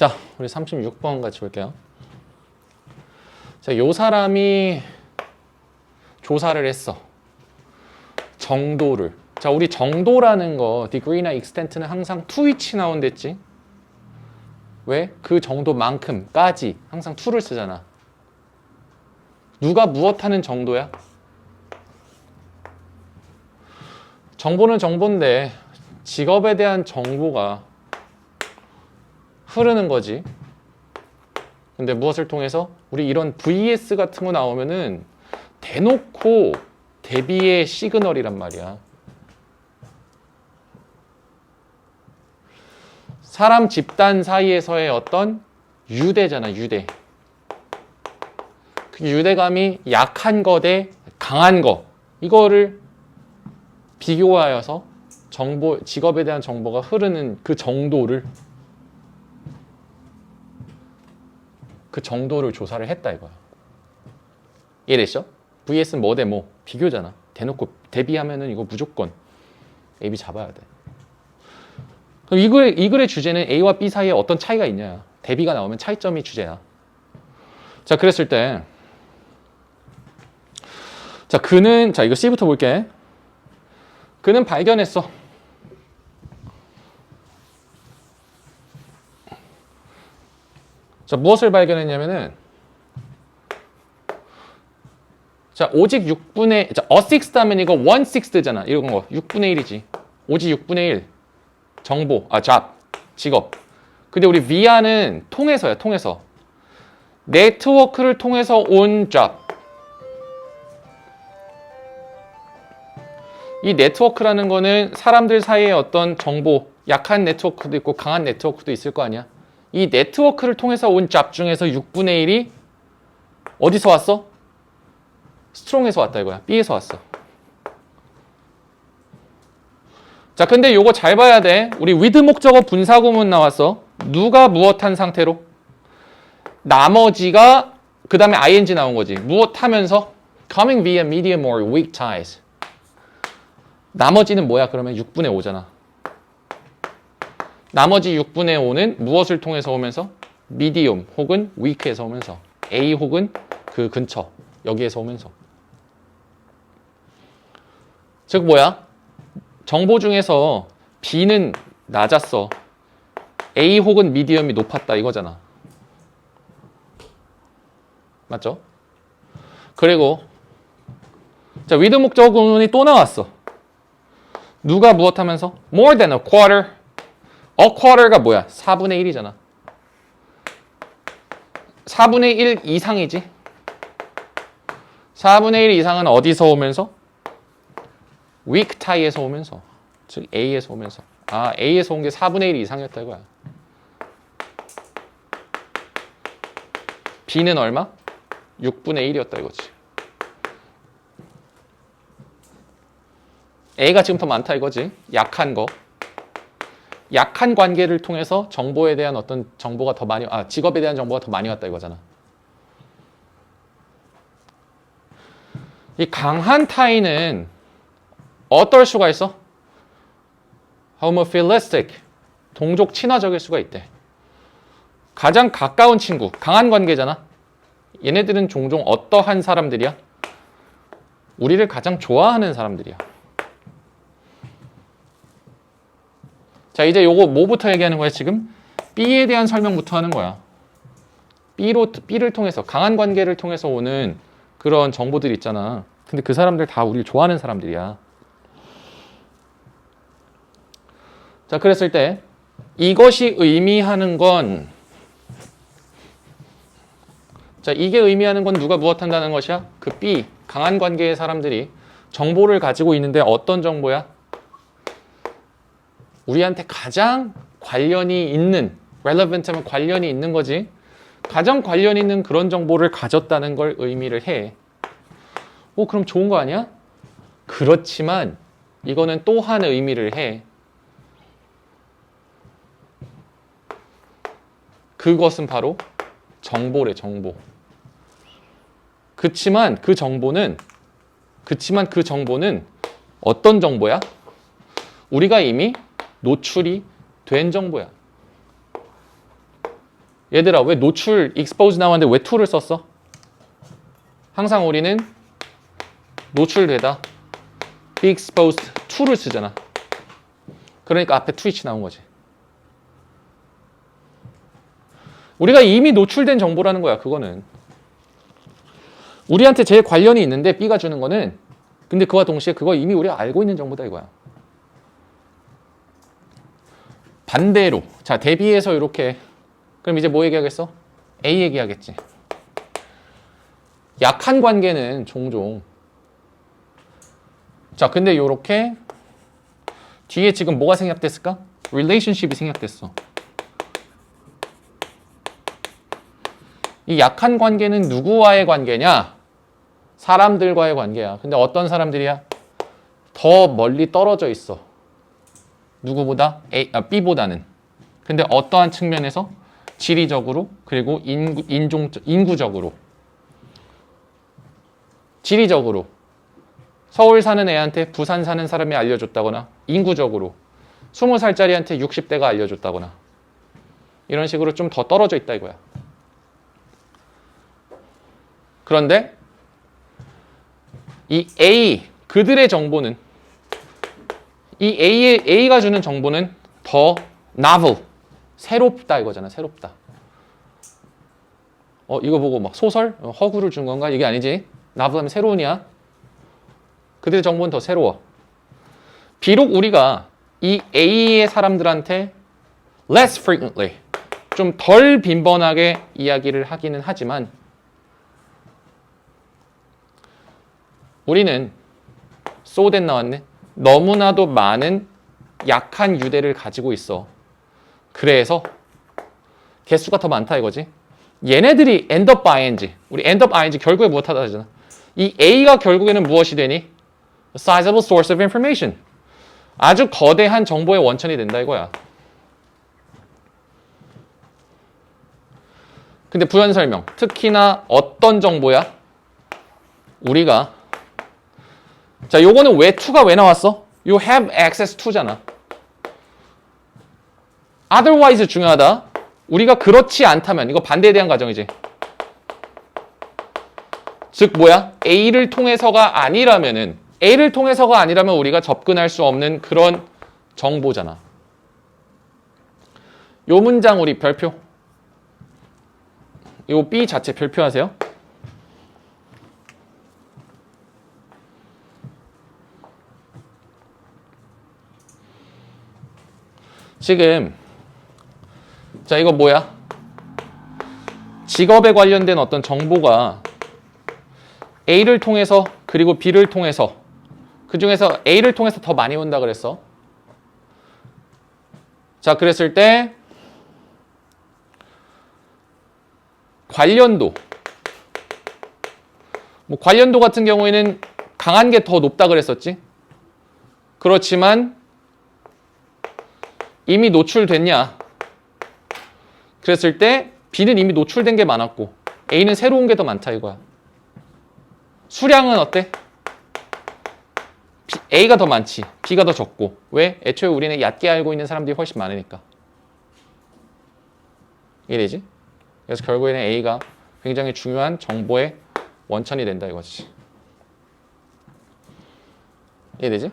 자, 우리 36번 같이 볼게요. 자, 요 사람이 조사를 했어. 정도를. 자, 우리 정도라는 거, degree나 extent는 항상 to which 나온댔지? 왜? 그 정도만큼까지 항상 to를 쓰잖아. 누가 무엇 하는 정도야? 정보는 정보인데 직업에 대한 정보가 흐르는 거지. 근데 무엇을 통해서? 우리 이런 VS 같은 거 나오면은 대놓고 대비의 시그널이란 말이야. 사람 집단 사이에서의 어떤 유대잖아, 유대. 그 유대감이 약한 거 대 강한 거. 이거를 비교하여서 정보, 직업에 대한 정보가 흐르는 그 정도를 그 정도를 조사를 했다 이거야. 이해됐죠? VS는 뭐 대 뭐 비교잖아. 대놓고 대비하면은 이거 무조건 A, B 잡아야 돼. 그럼 이 글의, 이 글의 주제는 A와 B 사이에 어떤 차이가 있냐. 대비가 나오면 차이점이 주제야. 자, 그랬을 때 자, 그는 자, 이거 C부터 볼게. 그는 발견했어. 자, 무엇을 발견했냐면은 자, 오직 6분의 자, sixth 하면 이거 one sixth잖아. 이런 거. 6분의 1이지. 오직 6분의 1. 정보, 아, job, 직업. 근데 우리 via는 통해서야, 통해서. 네트워크를 통해서 온 job. 이 네트워크라는 거는 사람들 사이에 어떤 정보, 약한 네트워크도 있고 강한 네트워크도 있을 거 아니야. 이 네트워크를 통해서 온 잡 중에서 6분의 1이 어디서 왔어? 스트롱에서 왔다 이거야. B에서 왔어. 자, 근데 요거 잘 봐야 돼. 우리 with 목적어 분사 구문 나왔어. 누가 무엇한 상태로? 나머지가 그 다음에 ing 나온 거지. 무엇 하면서? coming via medium or weak ties. 나머지는 뭐야? 그러면 6분의 5잖아. 나머지 6분의 5는 무엇을 통해서 오면서? medium 혹은 weak에서 오면서 A 혹은 그 근처 여기에서 오면서 즉 뭐야? 정보 중에서 B는 낮았어. A 혹은 medium이 높았다 이거잖아. 맞죠? 그리고 자 with 목적 구문이 또 나왔어. 누가 무엇 하면서? more than a quarter. A quarter가 뭐야? 4분의 1이잖아. 4분의 1 이상이지. 4분의 1 이상은 어디서 오면서? weak tie에서 오면서. 즉 A에서 오면서. 아, A에서 온 게 4분의 1 이상이었다 이거야. B는 얼마? 6분의 1이었다 이거지. A가 지금 더 많다 이거지. 약한 거. 약한 관계를 통해서 정보에 대한 어떤 정보가 더 많이 아 직업에 대한 정보가 더 많이 왔다 이거잖아. 이 강한 타인은 어떨 수가 있어? homophilistic 동족 친화적일 수가 있대. 가장 가까운 친구, 강한 관계잖아. 얘네들은 종종 어떠한 사람들이야? 우리를 가장 좋아하는 사람들이야. 자, 이제 요거 뭐부터 얘기하는 거야, 지금? B에 대한 설명부터 하는 거야. B로, B를 통해서, 강한 관계를 통해서 오는 그런 정보들 있잖아. 근데 그 사람들 다 우리를 좋아하는 사람들이야. 자, 그랬을 때, 이것이 의미하는 건, 자, 이게 의미하는 건 누가 무엇 한다는 것이야? 그 B, 강한 관계의 사람들이 정보를 가지고 있는데 어떤 정보야? 우리한테 가장 관련이 있는 relevant 하면 관련이 있는 거지. 가장 관련 있는 그런 정보를 가졌다는 걸 의미를 해. 오, 그럼 좋은 거 아니야? 그렇지만 이거는 또한 의미를 해. 그것은 바로 정보래, 정보. 그치만 그 정보는 그치만 그 정보는 어떤 정보야? 우리가 이미 노출이 된 정보야. 얘들아 왜 노출 expose 나왔는데 왜 to를 썼어? 항상 우리는 노출되다 be exposed to를 쓰잖아. 그러니까 앞에 트위치 나온 거지. 우리가 이미 노출된 정보라는 거야. 그거는 우리한테 제일 관련이 있는데 B가 주는 거는 근데 그와 동시에 그거 이미 우리가 알고 있는 정보다 이거야. 반대로 자 대비해서 이렇게 그럼 이제 뭐 얘기하겠어? A 얘기하겠지. 약한 관계는 종종 자 근데 요렇게 뒤에 지금 뭐가 생략됐을까? relationship이 생략됐어. 이 약한 관계는 누구와의 관계냐? 사람들과의 관계야. 근데 어떤 사람들이야? 더 멀리 떨어져 있어. 누구보다? A, 아, B보다는. 근데 어떠한 측면에서? 지리적으로 그리고 인구, 인종, 인구적으로. 지리적으로. 서울 사는 애한테 부산 사는 사람이 알려줬다거나 인구적으로 20살짜리한테 60대가 알려줬다거나 이런 식으로 좀 더 떨어져 있다 이거야. 그런데 이 A 그들의 정보는 이 A의 A가 주는 정보는 더 novel 새롭다 이거잖아 새롭다. 어 이거 보고 막 소설 어, 허구를 준 건가 이게 아니지 novel하면 새로운이야. 그들의 정보는 더 새로워. 비록 우리가 이 A의 사람들한테 less frequently 좀 덜 빈번하게 이야기를 하기는 하지만 우리는 소덴 나왔네. 너무나도 많은 약한 유대를 가지고 있어. 그래서 개수가 더 많다 이거지. 얘네들이 end up ing. 우리 end up ing 결국에 무엇하다 하잖아. 이 A가 결국에는 무엇이 되니? A sizable source of information. 아주 거대한 정보의 원천이 된다 이거야. 근데 부연 설명. 특히나 어떤 정보야? 우리가 자, 요거는 왜 to가 왜 나왔어? 요 have access to잖아. otherwise 중요하다. 우리가 그렇지 않다면 이거 반대에 대한 가정이지. 즉 뭐야? A를 통해서가 아니라면은 A를 통해서가 아니라면 우리가 접근할 수 없는 그런 정보잖아. 요 문장 우리 별표. 요 B 자체 별표하세요. 지금 자 이거 뭐야? 직업에 관련된 어떤 정보가 A를 통해서 그리고 B를 통해서 그 중에서 A를 통해서 더 많이 온다 그랬어. 자 그랬을 때 관련도 뭐 관련도 같은 경우에는 강한 게 더 높다 그랬었지. 그렇지만 이미 노출됐냐? 그랬을 때 B는 이미 노출된 게 많았고 A는 새로운 게 더 많다 이거야. 수량은 어때? A가 더 많지, B가 더 적고. 왜? 애초에 우리는 얕게 알고 있는 사람들이 훨씬 많으니까. 이해되지? 그래서 결국에는 A가 굉장히 중요한 정보의 원천이 된다 이거지. 이해되지?